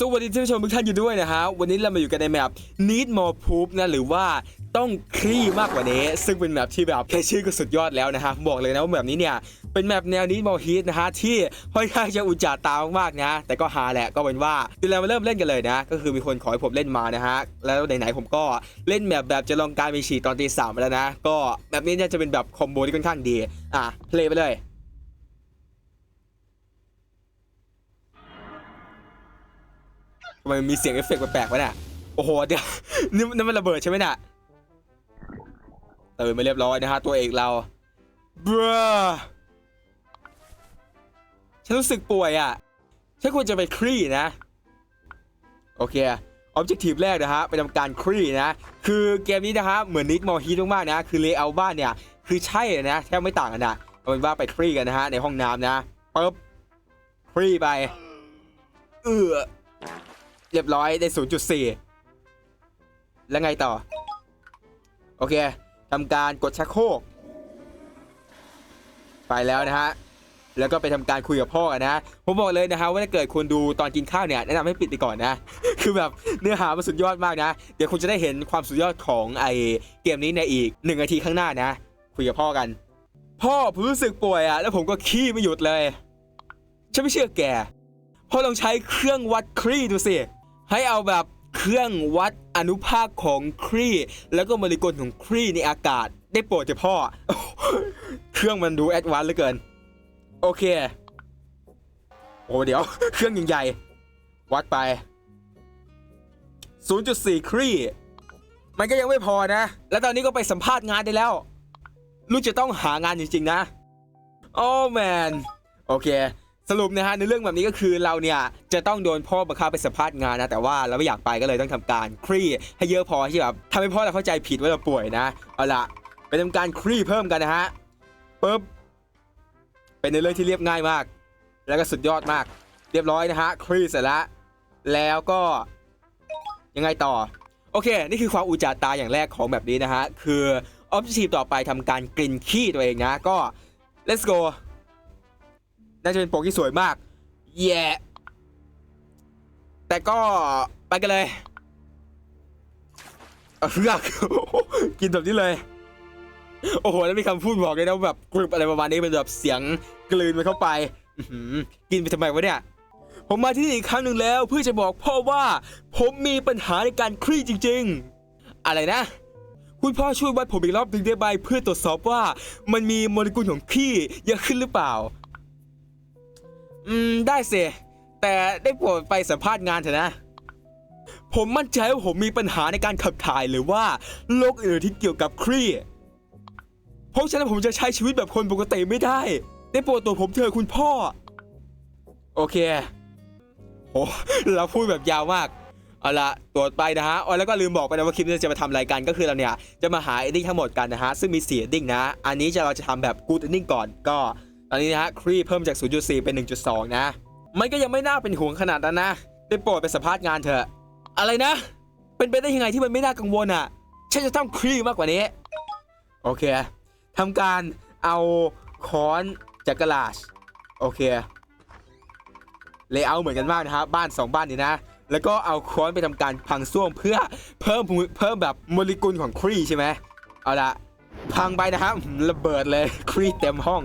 สวัสดีท่านผู้ชมทุกท่านอยู่ด้วยนะฮะ วันนี้เรามาอยู่กันในแมป Need More Proof นะ หรือว่าต้องคลี่มากกว่านี้ ซึ่งเป็นแมปที่แบบแค่ชื่อก็สุดยอดแล้วนะฮะ บอกเลยนะว่าแบบนี้เนี่ย เป็นแมปแนว Need More Heat นะฮะ ที่ค่อนข้างจะอุจจาตามากนะ แต่ก็หาแหละก็เป็นว่าเดี๋ยวเรามาเริ่มเล่นกันเลยนะ ก็คือมีคนขอให้ผมเล่นมานะฮะ แล้วไหนๆผมก็เล่นแมปแบบจะลองการไปฉีดตอนตีสามแล้วนะ ก็แบบนี้เนี่ยจะเป็นแบบคอมโบที่ค่อนข้างดี อะเพลย์ไปเลย ทำไมมันมีเสียงเอฟเฟกต์แปลกๆวะเนี่ยโอ้โหเดี๋ยวนี่นี่มันระเบิดใช่ไหมเนี่ยตื่นมาเรียบร้อยนะฮะตัวเอกเราบรฉันรู้สึกป่วยอะฉันควรจะไปคลี่นะ โอเคออบเจกตีฟแรกนะฮะไปทำการคลี่นะ คือเกมนี้นะฮะเหมือนนิดมอฮีทมากๆนะ คือเลเยอร์บ้านเนี่ย คือใช่นะแทบไม่ต่างกันนะเอาเป็นว่าไปคลี่กันนะฮะในห้องน้ำนะปึ๊บคลี่ไป เออ เรียบร้อยได้ 0.4 แล้วไงต่อ โอเคทำการกดชักโครกไปแล้วนะฮะ แล้วก็ไปทำการคุยกับพ่อกันนะผมบอกเลยนะฮะว่าถ้าเกิดคุณดูตอนกินข้าวเนี่ยแนะนำให้ปิดไปก่อนนะ คือแบบเนื้อหามันสุดยอดมากนะ เดี๋ยวคุณจะได้เห็นความสุดยอดของไอเกมนี้ในอีกหนึ่งนาทีข้างหน้านะ คุยกับพ่อกัน พ่อผมรู้สึกป่วยอะแล้วผมก็ขี้ไม่หยุดเลย ฉันไม่เชื่อแก พ่อลองใช้เครื่องวัดครีดูสิ ให้เอาแบบเครื่องวัดอนุภาคของครีแล้วก็โมเลกุลของครีในอากาศ ได้โปรดเถอะพ่อ เครื่องมันดูแอดวานซ์เหลือเกิน โอเค โอ้เดี๋ยว เครื่องใหญ่ๆวัดไป 0.4 ครีมันก็ยังไม่พอนะ แล้วตอนนี้ก็ไปสัมภาษณ์งานได้แล้ว ลูกจะต้องหางานจริงๆนะ โอ้แมน โอเค สรุปนะฮะในเรื่องแบบนี้ก็คือเราเนี่ยจะต้องโดนพ่อบังคับไปสัมภาษณ์งานนะแต่ว่าเราไม่อยากไปก็เลยต้องทำการคลี่ให้เยอะพอที่แบบทำให้พ่อเราเข้าใจผิดว่าเราป่วยนะเอาละไปทำการคลี่เพิ่มกันนะฮะปึ๊บเป็นในเรื่องที่เรียบง่ายมาก แล้วก็สุดยอดมาก เรียบร้อยนะฮะคลี่เสร็จแล้วแล้วก็ยังไงต่อ โอเค นี่คือความอุจจาตาอย่างแรกของแบบนี้นะฮะคือออบเจกตีฟต่อไปทำการกลิ่นขี้ตัวเองนะก็ let's go น่าจะเป็นโปกที่สวยมากแย่แต่ก็ไปกันเลยเลือกกินแบบนี้เลย โอ้โห แล้วมีคำพูดบอกเลยนะว่าแบบกรุบอะไรประมาณนี้เป็นแบบเสียงกลืนมันเข้าไปกินไปทำไมวะเนี่ย ผมมาที่นี่อีกครั้งหนึ่งแล้ว เพื่อจะบอกพ่อว่า ผมมีปัญหาในการคลี่จริง ๆ อะไรนะ คุณพ่อช่วยวัดผมอีกรอบหนึ่งได้ไหมเพื่อตรวจสอบว่า มันมีโมเลกุลของขี้เยอะขึ้นหรือเปล่า อืม ได้สิแต่ได้โปรดไปสัมภาษณ์งานเถอะนะ ผมมั่นใจว่าผมมีปัญหาในการขับถ่ายหรือว่าโรคอื่นที่เกี่ยวกับครีเพราะฉะนั้นผมจะใช้ชีวิตแบบคนปกติไม่ได้ ได้โปรดตัวผมเถอะคุณพ่อ โอเคโอ้เราพูดแบบยาวมาก เอาละตรวจไปนะฮะอ๋อแล้วก็ลืมบอกไปนะว่าคลิปนี้จะมาทำรายการก็คือเราเนี่ย จะมาหาเอดดิ้งทั้งหมดกันนะฮะ ซึ่งมี4เอดดิ้งนะ อันนี้จะเราจะทำแบบกูดเอดดิ้งก่อนก็ อนนี้นะฮะครีเพิ่มจาก 0.4 เป็น 1.2 นะ มันก็ยังไม่น่าเป็นห่วงขนาดนั้นนะได้โปรดไปสัมภาษณ์งานเถอะ อะไรนะ เป็นไปได้ยังไงที่มันไม่น่ากังวลอะฉันจะต้องครีมากกว่านี้ โอเคทำการเอาค้อนจากกระลาชโอเคเลเยอร์เหมือนกันมากนะครับบ้าน 2 บ้านนี้นะ แล้วก็เอาค้อนไปทำการพังส้วมเพื่อเพิ่มเพิ่มแบบโมเลกุลของครีใช่ไหมเอาละพังไปนะครับระเบิดเลยครีเต็มห้อง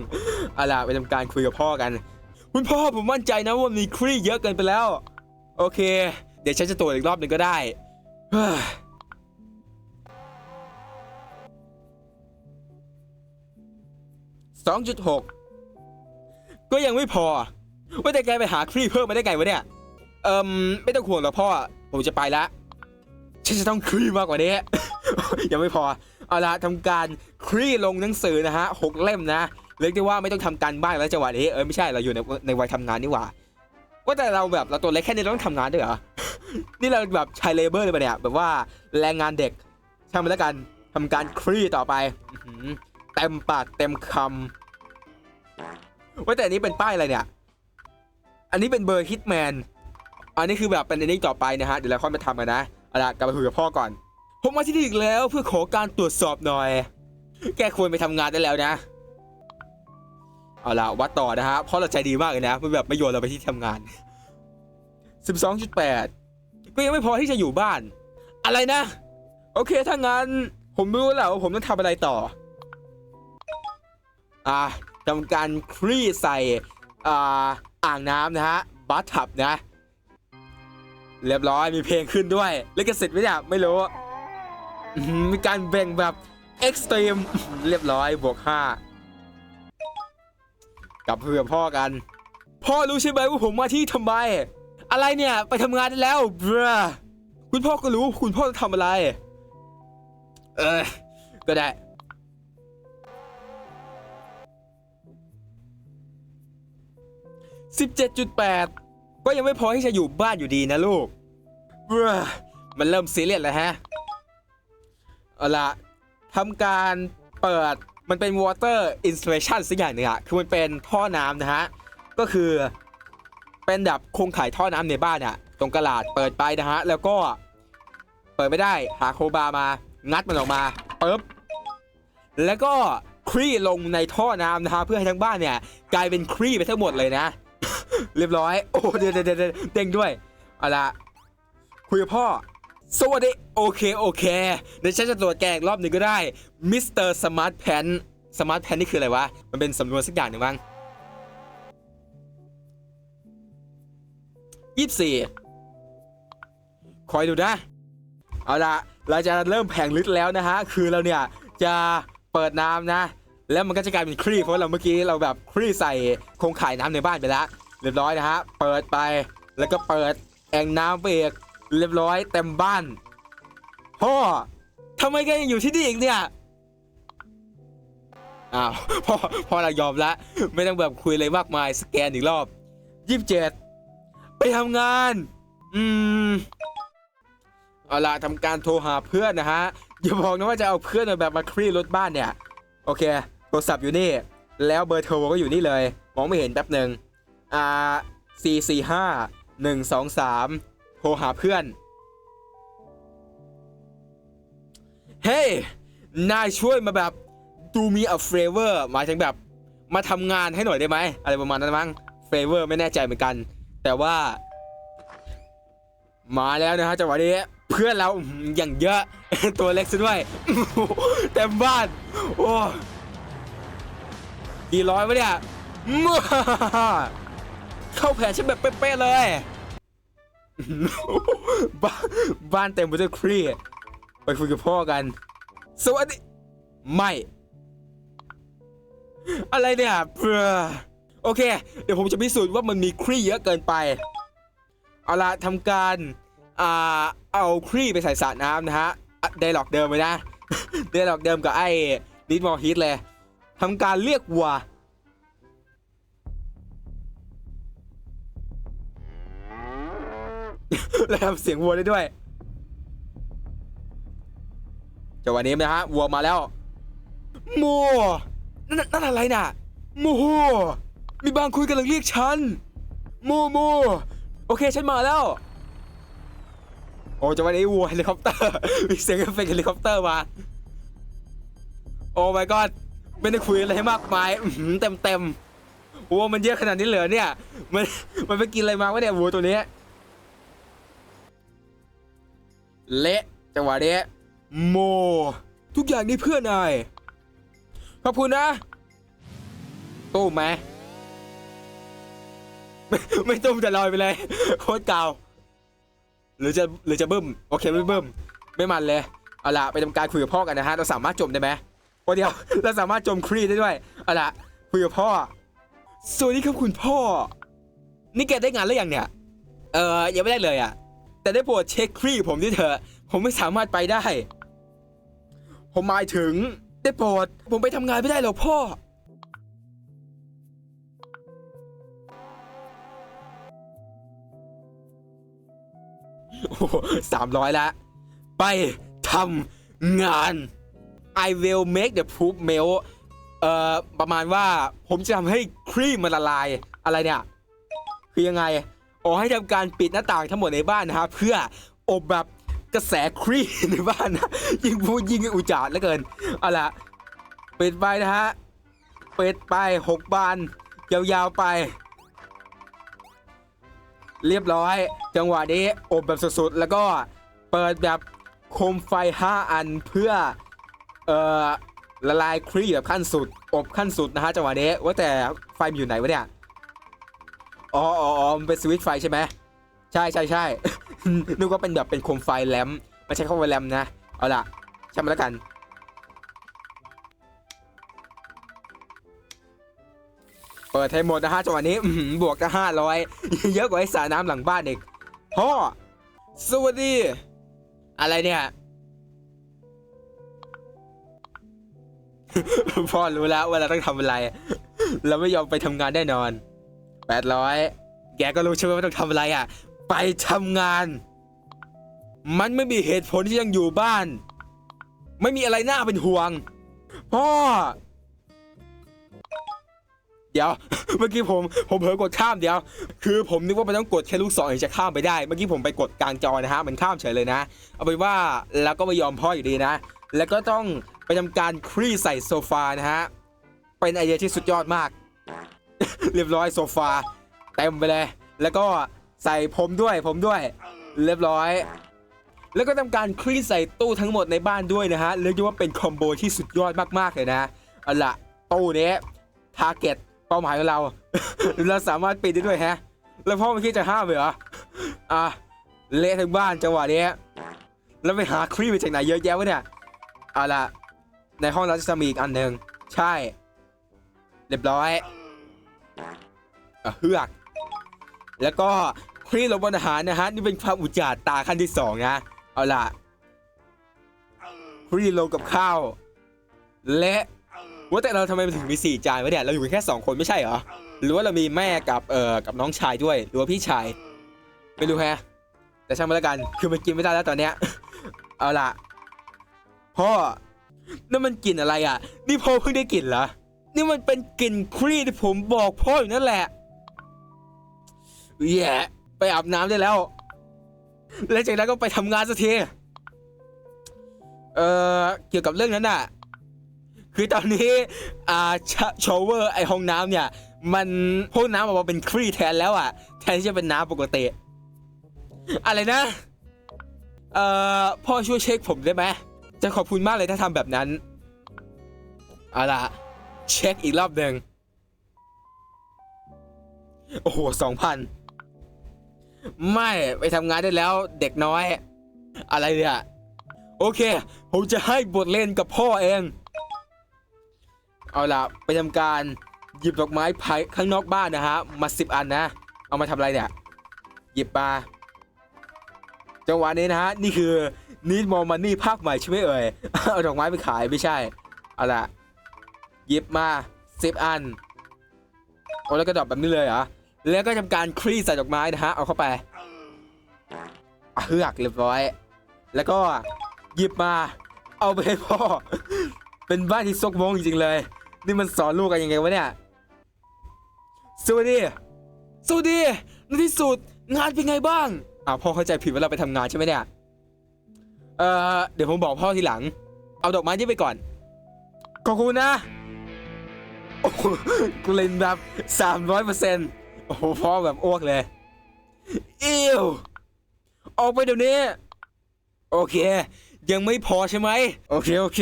เอาล่ะไปทำการคุยกับพ่อกัน คุณพ่อผมมั่นใจนะว่ามีครีเยอะเกินไปแล้ว โอเค เดี๋ยวฉันจะตรวจอีกรอบหนึ่งก็ได้สองจุดหกก็ยังไม่พอ ว่าแต่แกไปหาครีเพิ่มมาได้ไงวะเนี่ย เอิมไม่ต้องห่วงหรอกพ่อ ผมจะไปละฉันจะต้องครีมากกว่านี้ ยังไม่พอ เอาละทำการครีลงหนังสือนะฮะหกเล่มนะ เรียกได้ว่าไม่ต้องทำการบ้านแล้วจังหวะนี้เออไม่ใช่เราอยู่ในในวัยทำงานนี่หว่าว่าแต่เราแบบเราตัวเล็กแค่นี้ต้องทำงานด้วยเหรอนี่เราแบบชายเลเบอร์เลยปะเนี่ยแบบว่าแรงงานเด็กช่างมันแล้วกันทำการครีต่อไปเต็มปากเต็มคำว่าแต่อันนี้เป็นป้ายอะไรเนี่ย อันนี้เป็นเบอร์ฮิตแมนอันนี้คือแบบเป็นอันนี้ต่อไปนะฮะเดี๋ยวเราค่อยมาทำกันนะเอาละกลับมาคุยกับพ่อก่อน ผมมาที่นี่อีกแล้วเพื่อขอการตรวจสอบหน่อย แกควรไปทำงานได้แล้วนะ เอาละวัดต่อนะฮะเพราะเราใจดีมากเลยนะมันแบบไม่โยนเราไปที่ทำงาน 12.8 ก็ยังไม่พอที่จะอยู่บ้าน อะไรนะ โอเคถ้างั้น ผมไม่รู้แล้วว่าผมต้องทำอะไรต่อ อ่าทำการคลี่ใส่อ่าอ่างน้ำนะฮะบัตทับนะ เรียบร้อยมีเพลงขึ้นด้วยลิขสิทธิ์ไหมเนี่ยไม่รู้มีการแบ่งแบบเอ็กซ์ตรีมเรียบร้อยบวก5 กลับเพื่อพ่อกัน พ่อรู้ใช่ไหมว่าผมมาที่ทำไม อะไรเนี่ยไปทำงานแล้วบรคุณพ่อก็รู้คุณพ่อจะทำอะไร เออ ก็ได้ 17.8 ก็ยังไม่พอที่จะอยู่บ้านอยู่ดีนะลูกเบ้อมันเริ่มซีเรียสแล้วฮะ เอาละทำการเปิด มันเป็น water installation สักอย่างหนึ่งอะคือมันเป็นท่อน้ำนะฮะ ก็คือเป็นแบบโครงข่ายท่อน้ำในบ้านอะตรงกระดาษเปิดไปนะฮะ แล้วก็เปิดไม่ได้หาโคบาร์มา งัดมันออกมาปึ๊บแล้วก็คลี่ลงในท่อน้ำนะฮะเพื่อให้ทั้งบ้านเนี่ย กลายเป็นคลี่ไปทั้งหมดเลยนะ เรียบร้อย โอ้เดี๋ยวเดี๋ยวเดี๋ยวเด้งด้วยเอาละคุยกับพ่อ สวัสดีโอเคโอเคเดี๋ยวฉันจะตรวจแกอีกรอบหนึ่งก็ได้มิสเตอร์สมาร์ทแพนสมาร์ทแพนนี่คืออะไรวะ มันเป็นสำนวนสักอย่างหนึ่งมั้งยี่สิบสี่คอยดูนะ เอาละเราจะเริ่มแผงลึกแล้วนะฮะ คือเราเนี่ยจะเปิดน้ำนะ แล้วมันก็จะกลายเป็นครีเพราะเราเมื่อกี้เราแบบครีใส่โครงข่ายน้ำในบ้านไปแล้วเรียบร้อยนะฮะ เปิดไปแล้วก็เปิดแอ่งน้ำไปอีก เรียบร้อยเต็มบ้านพ่อทำไมแกยังอยู่ที่นี่อีกเนี่ยอ้าวพ่อพ่อเรายอมละไม่ต้องแบบคุยอะไรมากมายสแกนอีกรอบยี่สิบเจ็ดไปทำงาน อืมเอาล่ะทำการโทรหาเพื่อนนะฮะอย่าบอกนะว่าจะเอาเพื่อนมาแบบมาคลี่รถบ้านเนี่ย โอเคโทรศัพท์อยู่นี่ แล้วเบอร์โทรก็อยู่นี่เลย มองไม่เห็นแป๊บหนึ่งอ่าสี่สี่ห้าหนึ่งสองสาม โทรหาเพื่อน เฮ้ยนายช่วยมาแบบดูมี a favor หมายถึงแบบมาทำงานให้หน่อยได้ไหม อะไรประมาณนั้นมั้ง favor ไม่แน่ใจเหมือนกัน แต่ว่า มาแล้วนะฮะจังหวะนี้เพื่อนเราอย่างเยอะตัวเล็กซะด้วยเต็มบ้าน โอ้กี่ร้อยวะเนี่ยเข้าแผนฉันแบบเป๊ะๆเลย บ้านบ้านเต็มไปด้วยครีดไปคุยกับพ่อกัน สวัสดี ไม่ อะไรเนี่ยเพื่อโอเค เดี๋ยวผมจะพิสูจน์ว่ามันมีครีเยอะเกินไป เอาละทำการ อ่า เอาครีไปใส่สระน้ำนะฮะไดล็อกเดิมไปนะไดล็อกเดิมกับไอ้ลิทมอร์ฮิตเลยทำการเรียกวัว แล้วทำเสียงวัวได้ด้วยจังหวะนี้นะฮะวัวมาแล้วโมนั่นนั่นอะไรน่ะโมโหมีบางคุยกำลังเรียกฉันโมโมโอเคฉันมาแล้วโอ้จังหวะนี้วัวเฮลิคอปเตอร์มีเสียงเอฟเฟกต์เฮลิคอปเตอร์มาโอ้ my god ไม่ได้คุยอะไรให้มากมายเต็มเต็มวัวมันเยอะขนาดนี้เหรอเนี่ย มันมันไปกินอะไรมาวะเนี่ยวัวตัวนี้ เละจังหวะนี้โม ทุกอย่างนี่เพื่อนาย ขอบคุณนะตู้ไหมไม่ไม่ตุ้มจะลอยไปเลยโคตรเก่าหรือจะหรือจะบึ้มโอเคไม่บึ้มไม่มันเลยเอาล่ะไปทำการคุยกับพ่อกันนะฮะเราสามารถจมได้ไหมวันเดียวเราสามารถจมครีได้ด้วยเอาล่ะคุยกับพ่อสวัสดีครับคุณพ่อ นี่แกได้งานแล้วยังเนี่ย เออยังไม่ได้เลยอะ แต่ได้โปรดเช็คครีผมด้วยเถอะ ผมไม่สามารถไปได้ ผมหมายถึง ได้โปรด ผมไปทำงานไม่ได้หรอกพ่อ โอ้สามร้อยละ ไปทำงาน I will make the proof melt เอ่อ ประมาณว่าผมจะทำให้ครีมมันละลาย อะไรเนี่ย คือยังไง ออให้ทำการปิดหน้าต่างทั้งหมดในบ้านนะครับ เพื่ออบแบบกระแสครีในบ้านนะยิ่งพูดยิ่งอุจจาระเหลือเกินเอาล่ะปิดไปนะฮะปิดไปหกบาน ยาวๆไป เรียบร้อย จังหวะนี้อบแบบสุดๆแล้วก็เปิดแบบโคมไฟ 5 อันเพื่อเอ่อละลายครีแบบขั้นสุด อบขั้นสุดนะฮะจังหวะนี้ว่าแต่ไฟอยู่ไหนวะเนี่ย อ๋ออ๋อมันเป็นสวิตช์ไฟใช่ไหมใช่ใช่ใช่นึกว่าเป็นแบบเป็นโคมไฟแลมไม่ใช่โคมไฟแลมนะ เอาล่ะช่างมันแล้วกันเปิดให้หมดนะฮะจังหวะนี้บวกก็ห้าร้อยเยอะกว่าไอ้สระน้ำหลังบ้านอีกพ่อสวัสดี อะไรเนี่ย พ่อรู้แล้วว่าเราต้องทำอะไร เราไม่ยอมไปทำงานแน่นอน แปดร้อยแกก็รู้ใช่ไหมว่าต้องทำอะไรอะ ไปทำงาน มันไม่มีเหตุผลที่ยังอยู่บ้าน ไม่มีอะไรน่าเป็นห่วง พ่อ เดี๋ยว เมื่อกี้ผม ผมเผลอกดข้ามเดี๋ยว คือผมนึกว่ามันต้องกดแค่ลูกศรถึงจะข้ามไปได้ เมื่อกี้ผมไปกดกลางจอนะฮะ มันข้ามเฉยเลยนะ เอาเป็นว่าแล้วก็ไม่ยอมพ่ออยู่ดีนะ แล้วก็ต้องไปทำการคลี่ใส่โซฟานะฮะ เป็นไอเดียที่สุดยอดมาก เรียบร้อยโซฟาเต็มไปเลย แล้วก็ใส่ผมด้วยผมด้วย เรียบร้อย แล้วก็ทำการคลี่ใส่ตู้ทั้งหมดในบ้านด้วยนะฮะเรียกได้ว่าเป็นคอมโบที่สุดยอดมากๆเลยนะเอาละตู้นี้ทาร์เก็ตเป้าหมายของเรา เราสามารถปิดได้ด้วยแฮะ แล้วพ่อไม่คิดจะห้ามเหรออะเละทั้งบ้านจังหวะนี้แล้วไปหาคลี่มาจากไหนเยอะแยะวะเนี่ยเอาละในห้องเราจะมีอีกอันหนึ่งใช่ เรียบร้อย เฮือก แล้วก็คลีลงบนอาหารนะฮะ นี่เป็นความอุจจาตาขั้นที่สองนะ เอาล่ะคลีลงกับข้าว และว่าแต่เราทำไมถึงมีสี่จานวะเนี่ย เราอยู่แค่สองคนไม่ใช่เหรอ หรือว่าเรามีแม่กับเอ่อกับน้องชายด้วย หรือว่าพี่ชาย ไม่รู้แฮะ แต่ช่างมันแล้วกัน คือมันกินไม่ได้แล้วตอนเนี้ย เอาล่ะ พ่อนั่นมันกลิ่นอะไรอะ นี่พ่อเพิ่งได้กลิ่นเหรอ นี่มันเป็นกลิ่นครีที่ผมบอกพ่ออยู่นั่นแหละแย่ไปอาบน้ำได้แล้ว แล้วจากนั้นก็ไปทำงานสักทีเอ่อเกี่ยวกับเรื่องนั้นน่ะ คือตอนนี้อ่าชาวเวอร์ไอห้องน้ำเนี่ย มันห้องน้ำออกมาเป็นครีแทนแล้วอะ แทนที่จะเป็นน้ำปกติ อะไรนะ เอ่อพ่อช่วยเช็คผมได้ไหมจะขอบคุณมากเลยถ้าทำแบบนั้นเอาล่ะ เช็คอีกรอบหนึ่งโอ้โหสองพันไม่ไปทำงานได้แล้วเด็กน้อย อะไรเนี่ย โอเค ผมจะให้บทเล่นกับพ่อเอง เอาล่ะ ไปทำการหยิบดอกไม้ไผ่ข้างนอกบ้านนะฮะ มาสิบอันนะ เอามาทำอะไรเนี่ย หยิบมาจังหวะนี้นะฮะ นี่คือ Need More Money ภาคใหม่ใช่ไหมเอ่ย เอาดอกไม้ไปขายไม่ใช่ เอาล่ะ หยิบมาสิบอัน โอ้แล้วก็ดรอปแบบนี้เลยเหรอ แล้วก็ทำการคลี่ใส่ดอกไม้นะฮะ เอาเข้าไปเฮือกเรียบร้อย แล้วก็หยิบมา เอาไปให้พ่อ เป็นบ้านที่ซกมงจริงๆเลย นี่มันสอนลูกกันยังไงวะเนี่ยสวัสดีสวัสดีในที่สุดงานเป็นไงบ้างอ่าพ่อเข้าใจผิดว่าเราไปทำงานใช่ไหมเนี่ย เอ่อ เดี๋ยวผมบอกพ่อทีหลัง เอาดอกไม้นี่ไปก่อน ขอบคุณนะ กูเล่นแบบสามร้อยเปอร์เซ็นต์โอ้โหพ่อแบบอ้วกเลยอิวออกไปเดี๋ยวนี้ โอเค ยังไม่พอใช่ไหม โอเค โอเค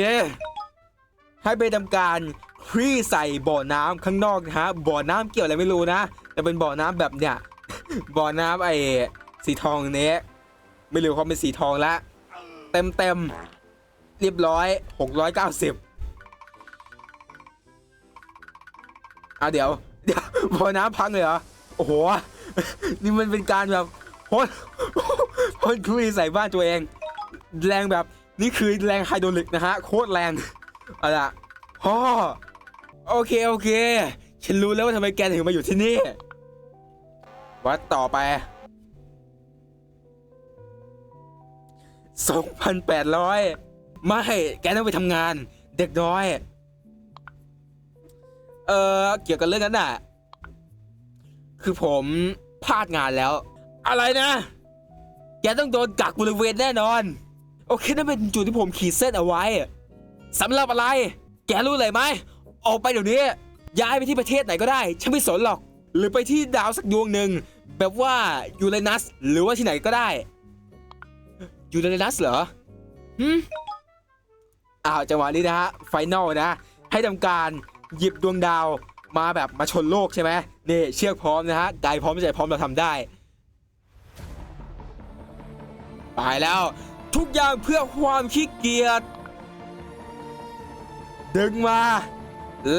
ให้ไปทำการคลี่ใส่บ่อน้ำข้างนอกนะฮะ บ่อน้ำเกี่ยวอะไรไม่รู้นะ แต่เป็นบ่อน้ำแบบเนี้ย บ่อน้ำไอ้สีทองเนี้ย ไม่รู้ความเป็นสีทองละ เต็มเต็มเรียบร้อย 690 อะเดี๋ยวเดี๋ยวบ่อน้ำพังเลยเหรอ โอ้โห นี่มันเป็นการแบบพ่นพ่นคลุยใส่บ้านตัวเอง แรงแบบนี่คือแรงไฮโดรลิกนะฮะ โคตรแรงเอาล่ะพ่อโอเคโอเค ฉันรู้แล้วว่าทำไมแกถึงมาอยู่ที่นี่ วัดต่อไป2,800ไม่ แกต้องไปทำงาน เด็กน้อย เออเกี่ยวกับเรื่องนั้นน่ะ คือผมพลาดงานแล้ว อะไรนะแกต้องโดนกักบริเวณแน่นอน โอเคนั่นเป็นจุดที่ผมขีดเส้นเอาไว้สำหรับอะไร แกรู้เลยไหมออกไปเดี๋ยวนี้ ย้ายไปที่ประเทศไหนก็ได้ฉันไม่สนหรอก หรือไปที่ดาวสักดวงหนึ่งแบบว่ายูเรนัสหรือว่าที่ไหนก็ได้ยูเรนัสเหรอหืมอ้าวจังหวะนี้นะฮะไฟนอลนะ ให้ทำการ หยิบดวงดาวมาแบบมาชนโลกใช่ไหมนี่เชือกพร้อมนะฮะกายพร้อมใจพร้อมเราทำได้ไปแล้วทุกอย่างเพื่อความขี้เกียจดึงมา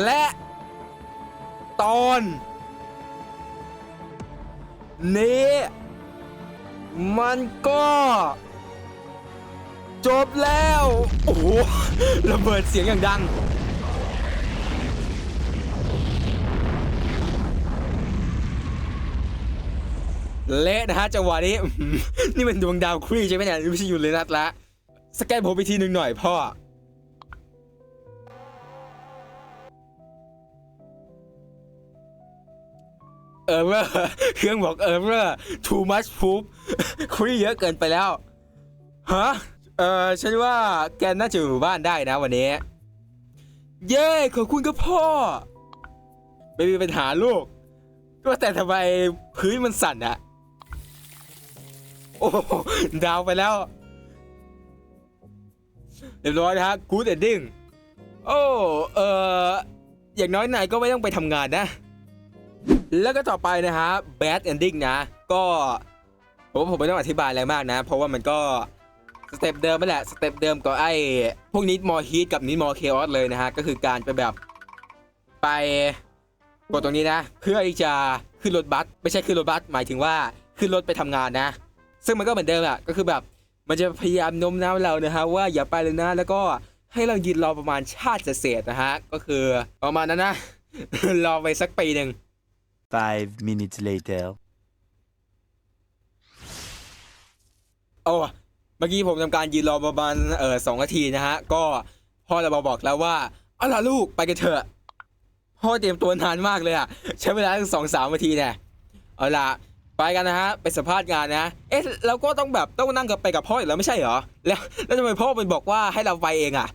และตอน นี้ มันก็ จบแล้ว โอ้โหระเบิดเสียงอย่างดัง เละนะฮะจังหวะนี้ นี่เป็นดวงดาวครีใช่ไหมเนี่ยไม่ใช่ยูเรนัสละสแกนผมไปทีหนึ่งหน่อยพ่อเออเวอร์เครื่องบอกเออเวอร์ too much poop คุยเยอะเกินไปแล้วฮะเออฉันว่าแกน่าจะอยู่บ้านได้นะวันนี้ เย้ขอบคุณครับพ่อ ไม่มีปัญหาลูกก็แต่ทำไมพื้นมันสั่นอะ โอ้ดาวไปแล้ว เรียบร้อยนะฮะ good ending โอ้เอออย่างน้อยนายก็ไม่ต้องไปทำงานนะ แล้วก็ต่อไปนะฮะ bad ending นะ ก็ผมผมไม่ต้องอธิบายอะไรมากนะ เพราะว่ามันก็สเต็ปเดิมนั่นแหละสเต็ปเดิมกับไอ้พวกนิดมอฮีทกับนิดมอเคออสเลยนะฮะ ก็คือการไปแบบไปกดตรงนี้นะ เพื่อที่จะขึ้นรถบัสไม่ใช่ขึ้นรถบัสหมายถึงว่าขึ้นรถไปทำงานนะ ซึ่งมันก็เหมือนเดิมอะก็คือแบบมันจะพยายามโน้มน้าวเรานะฮะว่าอย่าไปเลยนะ แล้วก็ให้เรายืนรอประมาณชาติเศษๆนะฮะ ก็คือประมาณนั้นนะ รอไปสักปีหนึ่ง Five minutes later. โอ้เมื่อกี้ผมทำการยืนรอประมาณเออสองนาทีนะฮะ ก็พ่อเรามาบอกแล้วว่าเอาล่ะลูกไปกันเถอะ พ่อเตรียมตัวนานมากเลยอะใช้เวลาตั้งสองสามนาทีเนี่ยเอาล่ะ ไปกันนะฮะไปสัมภาษณ์งานนะ เอ๊ะเราก็ต้องแบบต้องนั่งกับไปกับพ่ออีกแล้วไม่ใช่เหรอ แล้วแล้วทำไมพ่อมันบอกว่าให้เราไปเองอะ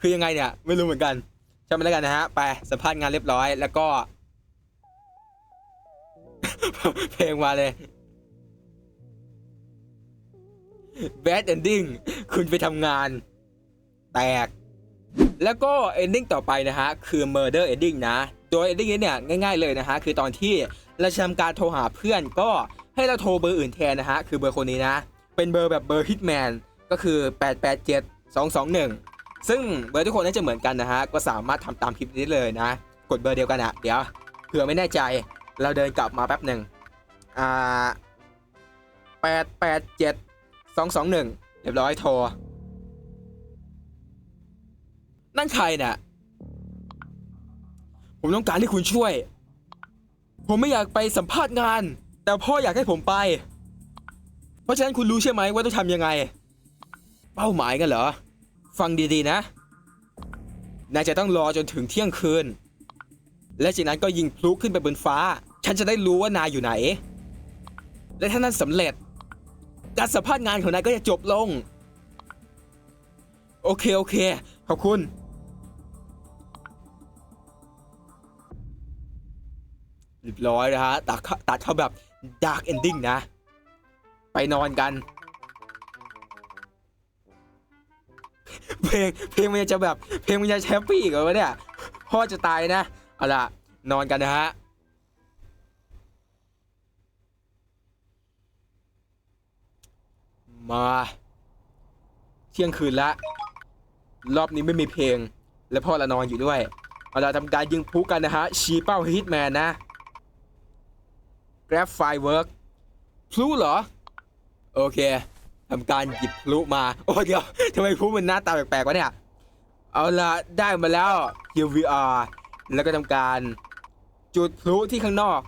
คือยังไงเนี่ยไม่รู้เหมือนกันใช่ไหมแล้วกันนะฮะไปสัมภาษณ์งานเรียบร้อย แล้วก็ เพลงมาเลย bad ending คุณไปทำงาน แตก แล้วก็ ending ต่อไปนะฮะ คือ murder ending นะ โดย ending นี้เนี่ยง่าย ๆเลยนะฮะคือตอนที่เราทำการโทรหาเพื่อนก็ให้เราโทรเบอร์อื่นแทนนะฮะคือเบอร์คนนี้นะ เป็นเบอร์แบบเบอร์ hitman ก็คือ 887 221 ซึ่งเบอร์ทุกคนน่าจะเหมือนกันนะฮะก็สามารถทำตามคลิปนี้เลยนะ กดเบอร์เดียวกันอะเดี๋ยวเผื่อไม่แน่ใจเราเดินกลับมาแป๊บหนึ่งอ่าแปดแปดเจ็ดสองสองหนึ่งเรียบร้อยโทรนั่นใครน่ะ ผมต้องการให้คุณช่วย ผมไม่อยากไปสัมภาษณ์งาน แต่พ่ออยากให้ผมไป เพราะฉะนั้นคุณรู้ใช่ไหมว่าต้องทำยังไง เป้าหมายกันเหรอ ฟังดีๆนะ นายจะต้องรอจนถึงเที่ยงคืน และจากนั้นก็ยิงพลุขึ้นไปบนฟ้า ฉันจะได้รู้ว่านายอยู่ไหน และถ้านั้นสำเร็จ การสัมภาษณ์งานของนายก็จะจบลง โอเคโอเค ขอบคุณ รียบร้อยนะฮะตัดเข้าตัดเข้าแบบ dark ending นะ ไปนอนกัน เพลงเพลงมันจะแบบเพลงมันจะแฮปปี้อีกันวะเนี่ยพ่อจะตายนะเอาล่ะนอนกันนะฮะมาเที่ยงคืนละ รอบนี้ไม่มีเพลง และพ่อละนอนอยู่ด้วยเอาล่ะทำการยิงพุกันนะฮะชี้เป้าฮิตแมนนะ Grab Firework พลุเหรอ โอเคทำการหยิบพลุมา โอ้เดี๋ยวทำไมพลุมันหน้าตาแปลกๆวะเนี่ย เอาละได้มาแล้ว here we are แล้วก็ทำการ จุดพลุที่ข้างนอก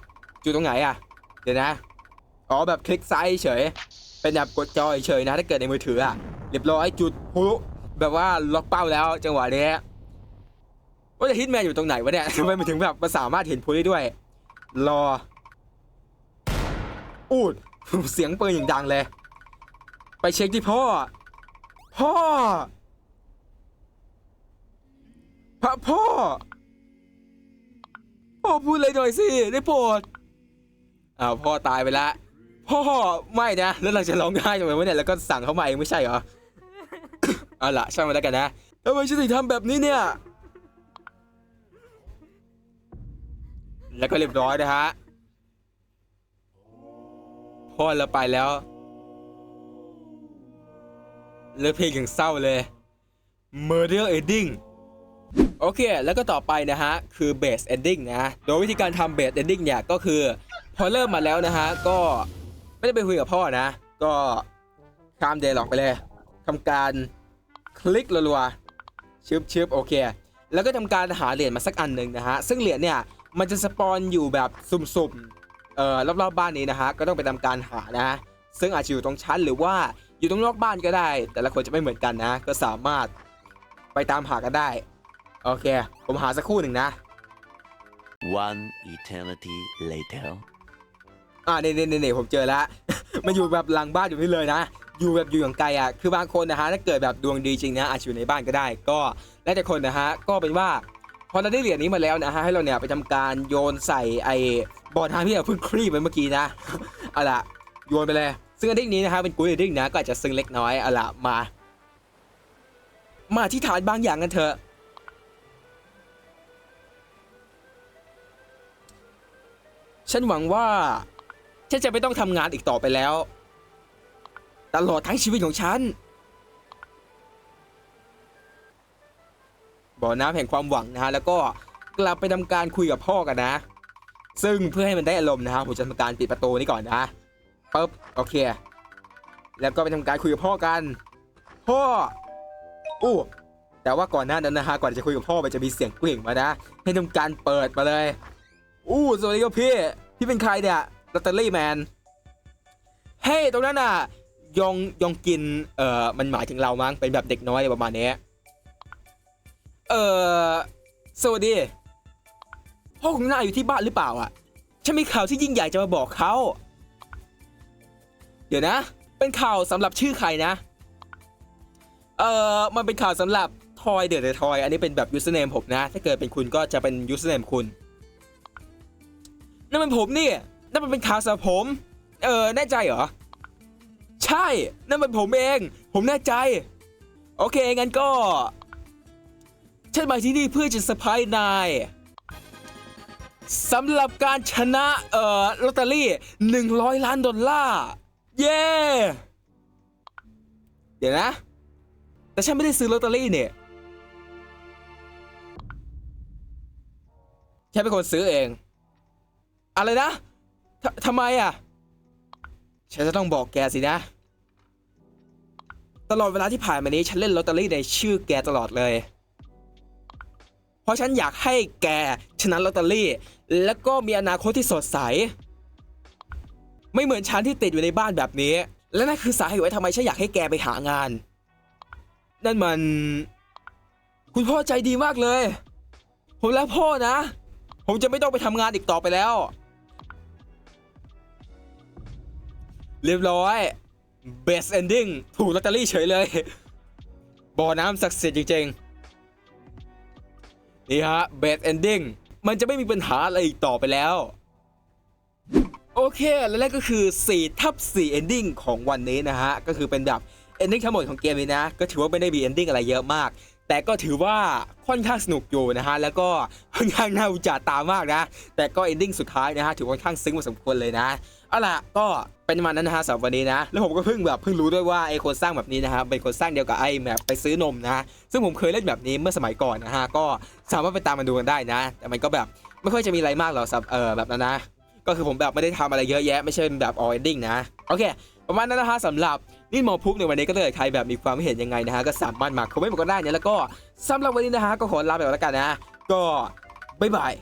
จุดตรงไหนอะเดี๋ยวนะ อ๋อแบบคลิกซ้ายเฉย เป็นแบบกดจอยเฉยนะ ถ้าเกิดในมือถืออะเรียบร้อยจุดพลุแบบว่าล็อกเป้าแล้วจังหวะนี้ว่าจะฮิตแมนอยู่ตรงไหนวะเนี่ยทำไมมันถึงแบบมันสามารถเห็นพลุได้ด้วย รอ อูด เสียงปืนอย่างดังเลย ไปเช็คที่พ่อ พ่อ พระพ่อ พ่อพูดเลยหน่อยสิ ได้โปรดอ้าวพ่อตายไปละ พ่อไม่นะ แล้วเราจะร้องไห้ทำไมวะเนี่ยแล้วก็สั่งเขามาเองไม่ใช่เหรอ เอาล่ะช่างมันแล้วกันนะทำไมฉันถึงทำแบบนี้เนี่ย แล้วก็เรียบร้อยนะฮะ พ่อเราไปแล้วเลือเพลงอย่างเศร้าเลย Murder Ending โอเค แล้วก็ต่อไปนะฮะ คือ Base Ending นะ โดยวิธีการทำ Base Ending เนี่ย ก็คือ พอเริ่มมาแล้วนะฮะ ก็ไม่ได้ไปคุยกับพ่อนะ ก็ข้ามเดลอกไปเลยทำการคลิกรัวๆชึบชึบโอเค แล้วก็ทำการหาเหรียญมาสักอันหนึ่งนะฮะ ซึ่งเหรียญเนี่ย มันจะสปอนอยู่แบบสุ่มๆ อ่อรอบๆบ้านนี้นะฮะก็ต้องไปทำการหานะ ซึ่งอาจจะอยู่ตรงชั้นหรือว่าอยู่ตรงนอกบ้านก็ได้ แต่ละคนจะไม่เหมือนกันนะ ก็สามารถไปตามหากันได้ โอเค ผมหาสักครู่หนึ่งนะ One eternity later. อ่าเน่เน่เน่ผมเจอแล้ว มันอยู่แบบหลังบ้านอยู่นี่เลยนะ อยู่แบบอยู่อย่างไกลอะ คือบางคนนะฮะถ้าเกิดแบบดวงดีจริงนะอาจจะอยู่ในบ้านก็ได้ ก็แล้วแต่คนนะฮะ ก็เป็นว่า พอเราได้เหรียญนี้มาแล้วนะฮะให้เราเนี่ยไปทำการโยนใส่ไอ้บอลทางที่เราเพิ่งคลี่ไปเมื่อกี้นะเอาล่ะโยนไปเลย ซึ่งอันดิ้งนี้นะฮะเป็นกุ้ยดิ้งนะก็อาจจะซึ้งเล็กน้อยเอาล่ะมา มาที่ฐานบางอย่างกันเถอะฉันหวังว่าฉันจะไม่ต้องทำงานอีกต่อไปแล้ว ตลอดทั้งชีวิตของฉัน บ่อน้ำแห่งความหวังนะฮะแล้วก็กลับไปทำการคุยกับพ่อกันนะ ซึ่งเพื่อให้มันได้อารมณ์นะฮะผมจะทำการปิดประตูนี้ก่อนนะปึ๊บโอเค แล้วก็ไปทำการคุยกับพ่อกัน พ่ออู้แต่ว่าก่อนหน้านั้นนะฮะก่อนจะคุยกับพ่อมันจะมีเสียงกริ่งมานะ ให้ทำการเปิดมาเลย อู้สวัสดีครับพี่พี่เป็นใครเนี่ยลอตเตอรี่แมนเฮ้ตรงนั้นน่ะยองยองกินเอ่อมันหมายถึงเรามั้งเป็นแบบเด็กน้อยประมาณนี้ เออสวัสดีพ่อของนายอยู่ที่บ้านหรือเปล่าอะ ฉันมีข่าวที่ยิ่งใหญ่จะมาบอกเขา เดี๋ยวนะ เป็นข่าวสำหรับชื่อใครนะ เอ่อ มันเป็นข่าวสำหรับทอยเดอ e ทอย อันนี้เป็นแบบ username ผมนะ ถ้าเกิดเป็นคุณก็จะเป็น username คุณ นั่นมันผมนี่ นั่นมันเป็นข่าวสำหรับผม เออ แน่ใจเหรอ ใช่ นั่นมันผมเอง ผมแน่ใจ โอเค งั้นก็ ฉันมาที่นี่เพื่อจะสะพายนายสำหรับการชนะ เอ่อลอตเตอรี่100ล้านดอลลาร์ เย้ เดี๋ยวนะ แต่ฉันไม่ได้ซื้อลอตเตอรี่เนี่ยฉันเป็นคนซื้อเอง อะไรนะททำไมอะ ฉันจะต้องบอกแกสินะ ตลอดเวลาที่ผ่านมานี้ ฉันเล่นลอตเตอรี่ในชื่อแกตลอดเลย เพราะฉันอยากให้แกชนะลอตเตอรี่ แล้วก็มีอนาคตที่สดใส ไม่เหมือนฉันที่ติดอยู่ในบ้านแบบนี้ และนั่นคือสาเหตุว่าทำไมฉันอยากให้แกไปหางาน นั่นมัน คุณพ่อใจดีมากเลย ผมรักพ่อนะ ผมจะไม่ต้องไปทำงานอีกต่อไปแล้ว เรียบร้อย best ending ถูกลอตเตอรี่เฉยเลยบ่อน้ำศักดิ์สิทธิ์จริงๆ นี่ฮะ best ending มันจะไม่มีปัญหาอะไรอีกต่อไปแล้ว โอเคและนั่นก็คือ4ทับ4 ending ของวันนี้นะฮะ ก็คือเป็นแบบ ending ทั้งหมดของเกมนี้นะ ก็ถือว่าไม่ได้มี ending อะไรเยอะมาก แต่ก็ถือว่าค่อนข้างสนุกอยู่นะฮะ แล้วก็ค่อนข้างน่าอุจจาตามากนะ แต่ก็ ending สุดท้ายนะฮะ ถือว่าค่อนข้างซึ้งพอสมควรเลยนะ เอาล่ะก็เป็นประมาณนั้นนะฮะสำหรับวันนี้นะ แล้วผมก็เพิ่งแบบเพิ่งรู้ด้วยว่าไอ้คนสร้างแบบนี้นะฮะเป็นคนสร้างเดียวกับไอ้แบบไปซื้อนมนะซึ่งผมเคยเล่นแบบนี้เมื่อสมัยก่อนนะฮะก็สามารถไปตามมาดูกันได้นะ แต่มันก็แบบไม่ค่อยจะมีอะไรมากหรอกสำหรับเออแบบนั้นนะก็คือผมแบบไม่ได้ทำอะไรเยอะแยะไม่ใช่แบบ all ending นะโอเค ประมาณนั้นนะฮะสำหรับนี่มอพุกในวันนี้ก็เลยใครแบบมีความเห็นยังไงนะฮะก็สามารถมาคอมเมนต์มาก็ได้เนี่ยแล้วก็สำหรับวันนี้นะฮะก็ขอลาไปก่อนแล้วกันนะ ก็บ๊ายบาย